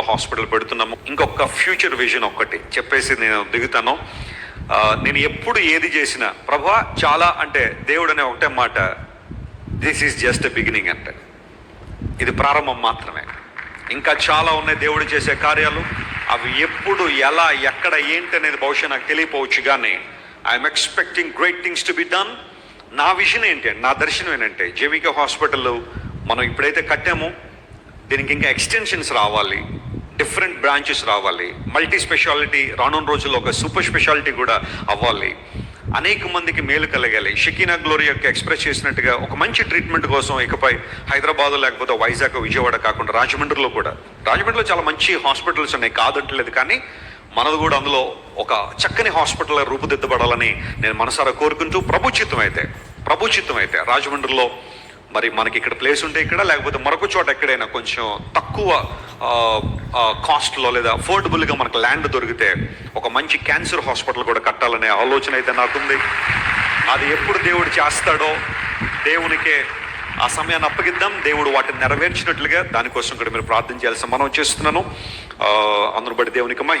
Hospital పెడుతున్నాము. ఇంకొక future vision ఒక్కటి. చెప్పేసి నేను దిగుతాను. నేను ఎప్పుడు ఏది చేసినా ప్రభా చాలా అంటే దేవుడు అనే ఒకటే మాట. దిస్ ఈజ్ జస్ట్ బిగినింగ్ అంటే. ఇది ప్రారంభం మాత్రమే. ఇంకా చాలా ఉన్నాయి దేవుడు చేసే కార్యాలు. అవి ఎప్పుడు ఎలా ఎక్కడ ఏంటి అనేది బహుశా నాకు తెలియపోవచ్చు కానీ I'm expecting great things to be done నా విజన్ ఏంటి? నా దర్శనం ఏంటంటే జేవిక హాస్పిటల్ మనం ఇప్పుడైతే కట్టామో దీనికి ఇంకా ఎక్స్టెన్షన్స్ రావాలి. డిఫరెంట్ బ్రాంచెస్ రావాలి. మల్టీ స్పెషాలిటీ రానున్న రోజుల్లో ఒక సూపర్ స్పెషాలిటీ కూడా అవ్వాలి. అనేక మందికి మేలు కలగాలి. షకీనా గ్లోరీ యొక్క ఎక్స్ప్రెస్ చేసినట్టుగా ఒక మంచి ట్రీట్మెంట్ కోసం ఇకపై హైదరాబాద్ లేకపోతే వైజాగ్ విజయవాడ కాకుండా రాజమండ్రిలో కూడా. రాజమండ్రిలో చాలా మంచి హాస్పిటల్స్ ఉన్నాయి కాదంటలేదు కానీ మనది కూడా అందులో ఒక చక్కని హాస్పిటల్ రూపుదిద్దబడాలని నేను మనసారా కోరుకుంటూ ప్రభుచితం అయితే ప్రభుచితం అయితే రాజమండ్రిలో మరి మనకి ఇక్కడ ప్లేస్ ఉంటే ఇక్కడ లేకపోతే మరొక చోట ఎక్కడైనా కొంచెం తక్కువ కాస్ట్లో లేదా అఫోర్డబుల్గా మనకు ల్యాండ్ దొరికితే ఒక మంచి క్యాన్సర్ హాస్పిటల్ కూడా కట్టాలనే ఆలోచన అయితే నాకుంది. అది ఎప్పుడు దేవుడు చేస్తాడో దేవునికే ఆ సమయాన్ని అప్పగిద్దాం. దేవుడు వాటిని నెరవేర్చినట్లుగా దానికోసం కూడా మీరు ప్రార్థన చేయాల్సిన మనం చేస్తున్నాను. ఆ, బట్టి దేవునికి